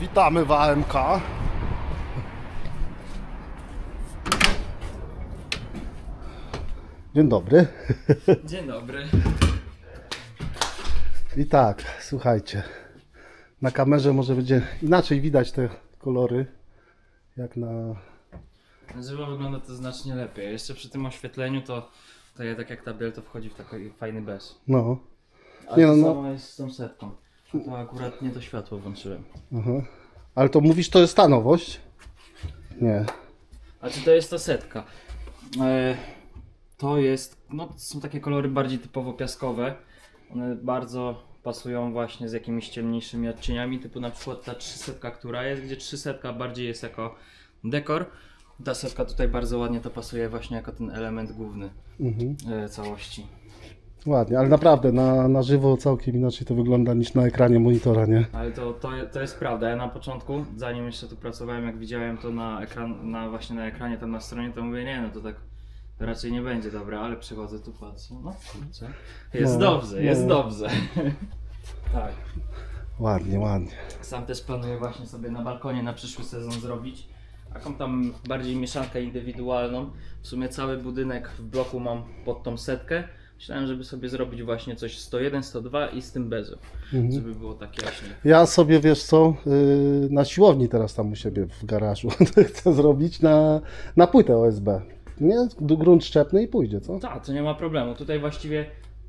Witamy w AMK. Dzień dobry. Dzień dobry. I tak, słuchajcie. Na kamerze może będzie inaczej widać te kolory, jak na. Na żywo wygląda to znacznie lepiej. Jeszcze przy tym oświetleniu to, to ja tak jak ta biel to wchodzi w taki fajny beż. No. A Nie to no, no. samo jest z tą setką. To akurat nie to światło włączyłem. Aha. Ale to mówisz, to jest ta nowość? Nie. A czy to jest ta setka? E, to jest, no to są takie kolory bardziej typowo piaskowe. One bardzo pasują właśnie z jakimiś ciemniejszymi odcieniami, typu na przykład ta 300, która jest, gdzie 300 bardziej jest jako dekor. Ta setka tutaj bardzo ładnie to pasuje właśnie jako ten element główny Mhm. e, całości. Ładnie, ale naprawdę na, na żywo całkiem inaczej to wygląda niż na ekranie monitora, nie? Ale to, to, to jest prawda. Ja na początku, zanim jeszcze tu pracowałem, jak widziałem to na ekran, na właśnie na ekranie tam na stronie, to mówię, nie no to tak raczej nie będzie dobra, ale przychodzę tu patrzę. No kurczę. Jest No, dobrze, jest no. dobrze. tak. Ładnie, ładnie. Sam też planuję właśnie sobie na balkonie na przyszły sezon zrobić. Taką tam bardziej mieszankę indywidualną. W sumie cały budynek w bloku mam pod tą setkę. Myślałem, żeby sobie zrobić właśnie coś 101, 102 i z tym bezem, Mhm. żeby było tak jaśnie. Ja sobie, wiesz co, yy, na siłowni teraz tam u siebie w garażu chcę zrobić na, na płytę OSB. Nie? Grunt szczepny i pójdzie, co? Tak, to nie ma problemu. Tutaj właściwie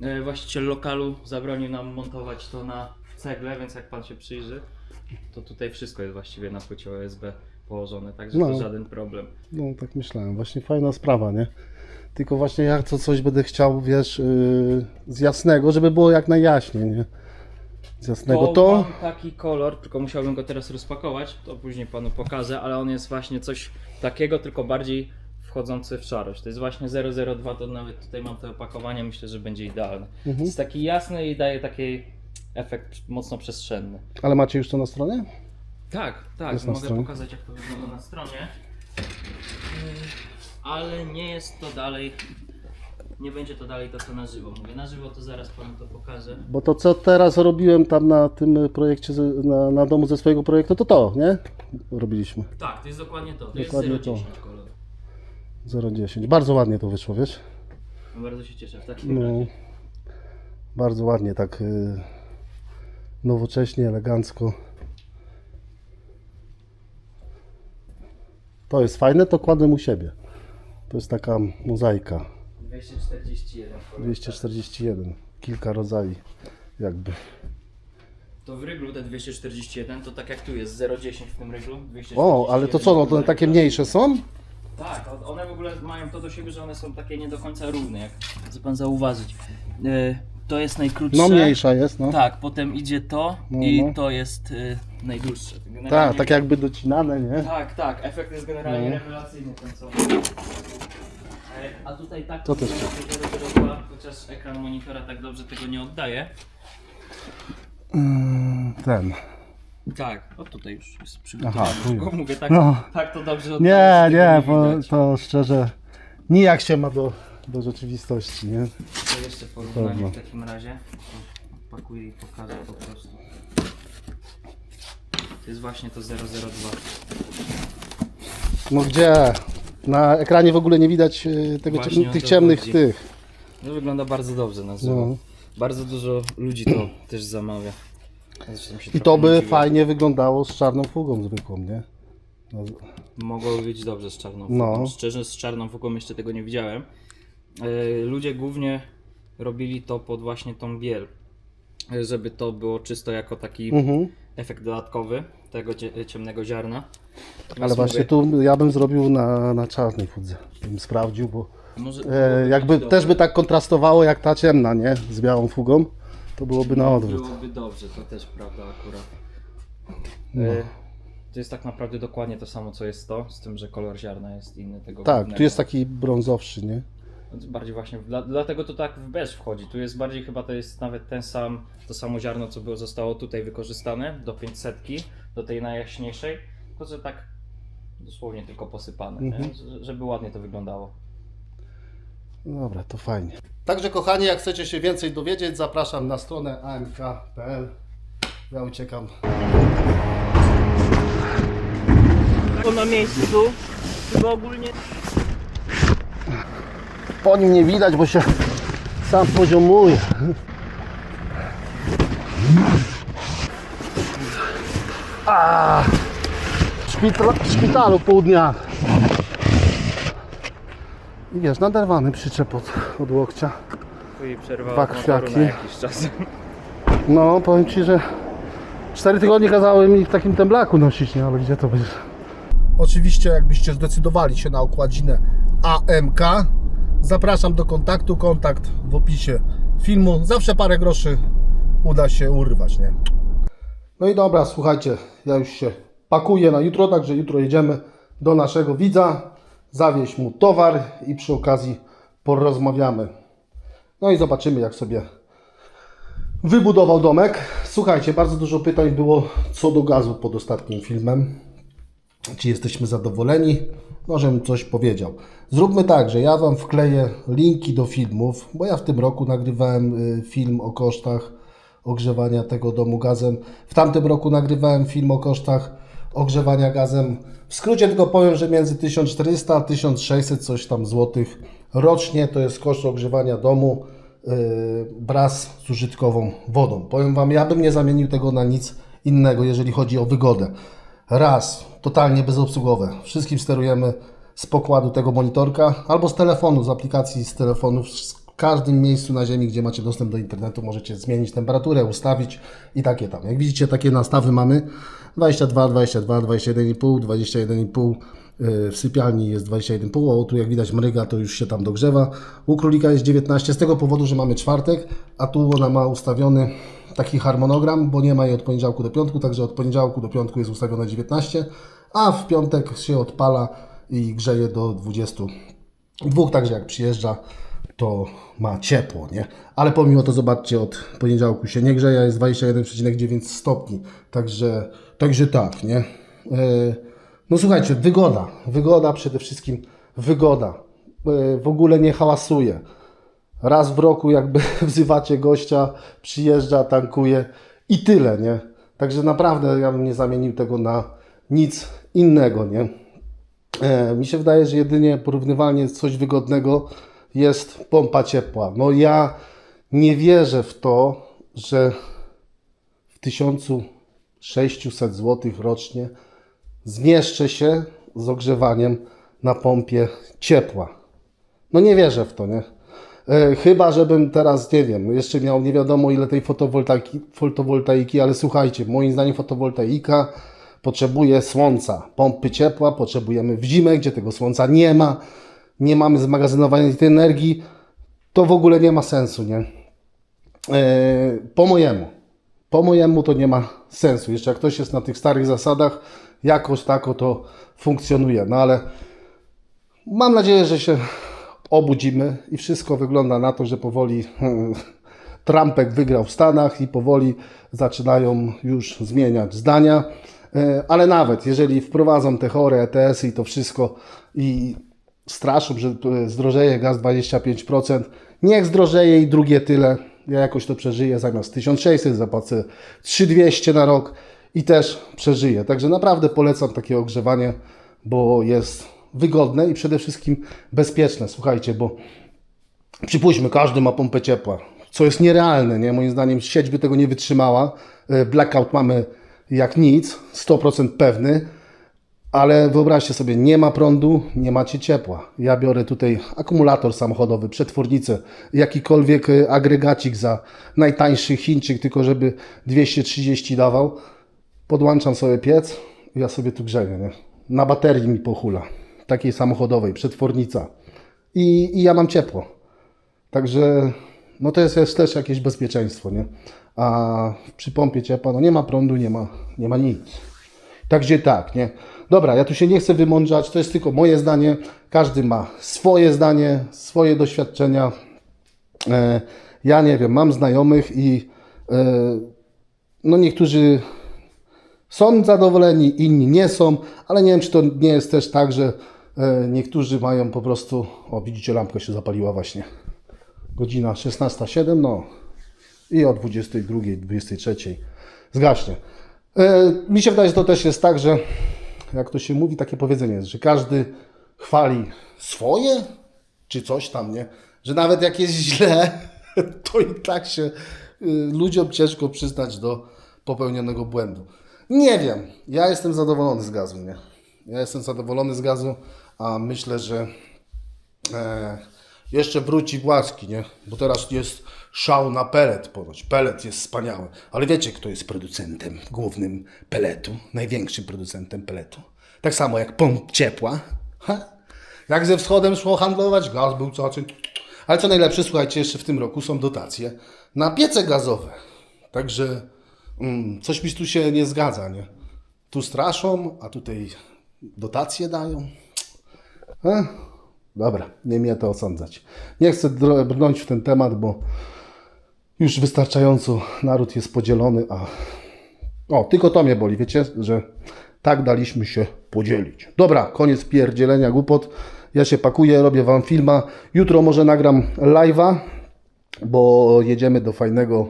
e, właściciel lokalu zabronił nam montować to na cegle, więc jak pan się przyjrzy, to tutaj wszystko jest właściwie na płycie OSB położone, także No. to żaden problem. No tak myślałem, właśnie fajna sprawa, nie? Tylko właśnie ja to coś będę chciał, wiesz, yy, z jasnego, żeby było jak najjaśniej, nie? Z jasnego To to... mam taki kolor, tylko musiałbym go teraz rozpakować, to później panu pokażę, ale on jest właśnie coś takiego, tylko bardziej wchodzący w szarość. To jest właśnie 002, to nawet tutaj mam to opakowanie, myślę, że będzie idealne. Mhm. Jest taki jasny i daje taki efekt mocno przestrzenny. Ale macie już to na stronie? Tak, tak, Jest na mogę stronie. pokazać jak to wygląda na stronie. Ale nie jest to dalej, nie będzie to dalej to co na żywo. Mówię na żywo to zaraz panu to pokażę. Bo to co teraz robiłem tam na tym projekcie, na, na domu ze swojego projektu, to to, nie? Robiliśmy. Tak, to jest dokładnie to, to Dokładnie jest to. 010 kolor. 0,10. Bardzo ładnie to wyszło, wiesz? No bardzo się cieszę w takim razie. No, bardzo ładnie, tak y, nowocześnie, elegancko. To jest fajne, to kładę u siebie. To jest taka mozaika. 241 kolor. 241. Kilka rodzajów, jakby. To w ryglu te 241 to tak jak tu jest 010 w tym ryglu. 241 O, ale to co, no to takie mniejsze są? Tak, o- one w ogóle mają to do siebie, że one są takie nie do końca równe, jak chce pan zauważyć. E, to jest najkrótsze. No mniejsza jest, no. Tak, potem idzie to No, i no. to jest y, najdłuższe. Generalnie- Tak, tak jakby docinane, nie? tak, tak, efekt jest generalnie No. rewelacyjny ten co. E, A tutaj tak To też wygląda 002, chociaż ekran monitora tak dobrze tego nie oddaje. Mm, Ten. Tak, o tutaj już jest przygotowany. Aha, Tylko mówię tak, No. tak to dobrze Nie, oddaje, że nie, tego bo widać. to szczerze nijak się ma do, do rzeczywistości, nie? To jeszcze porównanie w takim razie. Pakuję i pokażę po prostu. To jest właśnie to 002. No gdzie? Na ekranie w ogóle nie widać y, tego Właśnie tych ciemnych chodzi. tych. No wygląda bardzo dobrze na. No. Bardzo dużo ludzi to też zamawia. I to by dziwię. fajnie wyglądało z czarną fugą zwykłą, nie? No, Mogłoby być dobrze z czarną No. fugą. Szczerze z czarną fugą jeszcze tego nie widziałem. E, Ludzie głównie robili to pod właśnie tą biel. e, Żeby to było czysto jako taki mhm. efekt dodatkowy tego cie- ciemnego ziarna. Ale właśnie mówię, tu ja bym zrobił na, na czarnej fudze. Bym sprawdził, bo może e, jakby też by tak kontrastowało jak ta ciemna, nie? Z białą fugą. To byłoby na odwrót. Byłoby dobrze, to też prawda akurat. No. E, To jest tak naprawdę dokładnie to samo co jest to, z tym, że kolor ziarna jest inny tego Tak, tu jest taki brązowszy, nie? Bardziej właśnie, dla, dlatego to tak w beż wchodzi. Tu jest bardziej chyba to jest nawet ten sam, to samo ziarno, co było, zostało tutaj wykorzystane do 500, do tej najjaśniejszej, tylko że tak dosłownie tylko posypane, Mhm. żeby ładnie to wyglądało. Dobra, to fajnie. Także kochani, jak chcecie się więcej dowiedzieć, zapraszam na stronę amk.pl. Ja uciekam wszystko na miejscu. Chyba ogólnie Po nim nie widać, bo się sam poziomuje. A, w szpitala, w szpitalu pół dnia. I wiesz, naderwany przyczep od, od łokcia. I Dwa krwiaki. na jakiś czas. No, powiem Ci, że 4 tygodnie kazały mi w takim temblaku nosić, nie? Ale gdzie to będzie? Oczywiście, jakbyście zdecydowali się na okładzinę AMK, zapraszam do kontaktu. Kontakt w opisie filmu. Zawsze parę groszy uda się urwać, nie? No i dobra, słuchajcie, ja już się pakuję na jutro, także jutro jedziemy do naszego widza, zawieźć mu towar i przy okazji porozmawiamy. No i zobaczymy, jak sobie wybudował domek. Słuchajcie, bardzo dużo pytań było co do gazu pod ostatnim filmem. Czy jesteśmy zadowoleni? No, żebym coś powiedział. Zróbmy tak, że ja Wam wkleję linki do filmów, bo ja w tym roku nagrywałem y, film o kosztach ogrzewania tego domu gazem. W tamtym roku nagrywałem film o kosztach ogrzewania gazem. W skrócie tylko powiem, że między 1400 a 1600 coś tam złotych rocznie to jest koszt ogrzewania domu yy, wraz z użytkową wodą. Powiem Wam, ja bym nie zamienił tego na nic innego, jeżeli chodzi o wygodę. Raz, totalnie bezobsługowe. Wszystkim sterujemy z pokładu tego monitorka albo z telefonu, z aplikacji z telefonu. W każdym miejscu na ziemi, gdzie macie dostęp do internetu, możecie zmienić temperaturę, ustawić i takie tam. Jak widzicie, takie nastawy mamy 22, 22, 21,5, 21,5. Yy, W sypialni jest 21,5, o tu jak widać mryga, to już się tam dogrzewa. U królika jest 19, z tego powodu, że mamy czwartek, a tu ona ma ustawiony taki harmonogram, bo nie ma jej od poniedziałku do piątku, także od poniedziałku do piątku jest ustawione 19, a w piątek się odpala i grzeje do 22, także jak przyjeżdża, to ma ciepło, nie? Ale pomimo to zobaczcie, od poniedziałku się nie grzeje, jest 21,9 stopni, także, także tak, nie? E, No słuchajcie, wygoda, wygoda przede wszystkim, wygoda. E, W ogóle nie hałasuje. Raz w roku jakby wzywacie gościa, przyjeżdża, tankuje i tyle, nie? Także naprawdę ja bym nie zamienił tego na nic innego, nie? E, mi się wydaje, że jedynie porównywalnie coś wygodnego jest pompa ciepła. No ja nie wierzę w to, że w 1600 zł rocznie zmieszczę się z ogrzewaniem na pompie ciepła. No nie wierzę w to, nie? E, Chyba, żebym teraz, nie wiem, jeszcze miał nie wiadomo ile tej fotowoltaiki, fotowoltaiki, ale słuchajcie, moim zdaniem fotowoltaika potrzebuje słońca, pompy ciepła potrzebujemy w zimę, gdzie tego słońca nie ma, nie mamy zmagazynowania tej energii, to w ogóle nie ma sensu, nie? E, po mojemu. Po mojemu to nie ma sensu. Jeszcze jak ktoś jest na tych starych zasadach, jakoś tako to funkcjonuje. No ale mam nadzieję, że się obudzimy i wszystko wygląda na to, że powoli Trumpek wygrał w Stanach i powoli zaczynają już zmieniać zdania. E, Ale nawet jeżeli wprowadzą te chore ETS-y i to wszystko i straszą, że e, zdrożeje gaz 25%, niech zdrożeje i drugie tyle. Ja jakoś to przeżyję, zamiast 1600 zapłacę 3200 na rok i też przeżyję. Także naprawdę polecam takie ogrzewanie, bo jest wygodne i przede wszystkim bezpieczne. Słuchajcie, bo przypuśćmy, każdy ma pompę ciepła, co jest nierealne, nie? Moim zdaniem sieć by tego nie wytrzymała. E, Blackout mamy jak nic, 100% pewny, ale wyobraźcie sobie, nie ma prądu, nie macie ciepła. Ja biorę tutaj akumulator samochodowy, przetwornicę, jakikolwiek e, agregacik za najtańszy Chińczyk, tylko żeby 230 dawał. Podłączam sobie piec i ja sobie tu grzeję, nie? Na baterii mi pochula, takiej samochodowej, przetwornica. I, I ja mam ciepło. Także no to jest, jest też jakieś bezpieczeństwo, nie? A przy pompie ciepła no nie ma prądu, nie ma, nie ma nic. Także tak, nie? Dobra, ja tu się nie chcę wymądrzać, to jest tylko moje zdanie. Każdy ma swoje zdanie, swoje doświadczenia. E, ja nie wiem, mam znajomych i e, no niektórzy są zadowoleni, inni nie są, ale nie wiem, czy to nie jest też tak, że e, niektórzy mają po prostu, o widzicie, lampka się zapaliła właśnie, godzina 16.07, no i o 22.00, 23.00 zgaśnie. E, mi się wydaje, że to też jest tak, że jak to się mówi, takie powiedzenie jest, że każdy chwali swoje, czy coś tam, nie? Że nawet jak jest źle, to i tak się y, ludziom ciężko przyznać do popełnionego błędu. Nie wiem, ja jestem zadowolony z gazu, nie? Ja jestem zadowolony z gazu, a myślę, że e, jeszcze wróci Błaski, nie? Bo teraz jest szał na pelet ponoć. Pelet jest wspaniały. Ale wiecie, kto jest producentem głównym peletu? Największym producentem peletu. Tak samo jak pomp ciepła. Ha? Jak ze wschodem szło handlować, gaz był cacy. Ale co najlepsze, słuchajcie, jeszcze w tym roku są dotacje na piece gazowe. Także mm, coś mi tu się nie zgadza, nie? Tu straszą, a tutaj dotacje dają. E? Dobra, nie mnie to osądzać. Nie chcę brnąć w ten temat, bo już wystarczająco naród jest podzielony, a o, tylko to mnie boli, wiecie, że tak daliśmy się podzielić. Dobra, koniec pierdzielenia głupot. Ja się pakuję, robię wam filma. Jutro może nagram live'a, bo jedziemy do fajnego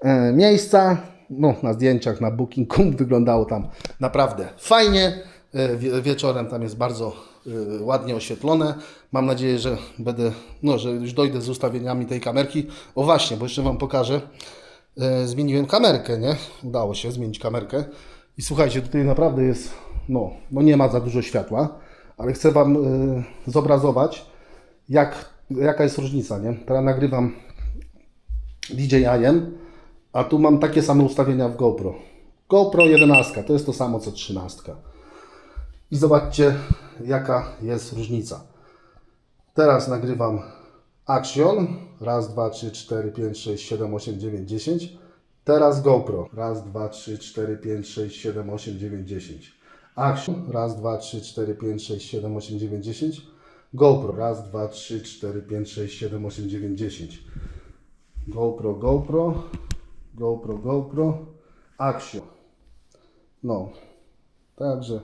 e, miejsca. No, na zdjęciach, na bookingu wyglądało tam naprawdę fajnie. E, wie, wieczorem tam jest bardzo e, ładnie oświetlone. Mam nadzieję, że będę, no, że już dojdę z ustawieniami tej kamerki. O właśnie, bo jeszcze wam pokażę. E, zmieniłem kamerkę, nie? Udało się zmienić kamerkę. I słuchajcie, tutaj naprawdę jest, no, no nie ma za dużo światła, ale chcę wam zobrazować, jak, jaka jest różnica, nie? Teraz nagrywam DJI-em, a tu mam takie same ustawienia w GoPro. GoPro 11 to jest to samo co 13. I zobaczcie, jaka jest różnica. Teraz nagrywam Action. Raz, dwa, trzy, cztery, pięć, sześć, siedem, osiem, dziewięć, dziesięć. Teraz GoPro. Raz, dwa, trzy, cztery, pięć, sześć, siedem, osiem, dziewięć, dziesięć. Action. Raz, dwa, trzy, cztery, pięć, sześć, siedem, osiem, dziewięć, dziesięć. GoPro. Raz, dwa, trzy, cztery, pięć, sześć, siedem, osiem, dziewięć, dziesięć. GoPro, GoPro. GoPro, GoPro. Action. No. Także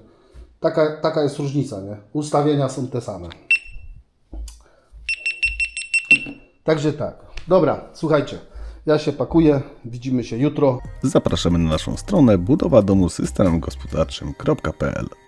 taka, taka jest różnica, nie? Ustawienia są te same. Także tak. Dobra, słuchajcie. Ja się pakuję. Widzimy się jutro. Zapraszamy na naszą stronę budowa domu systemem gospodarczym.pl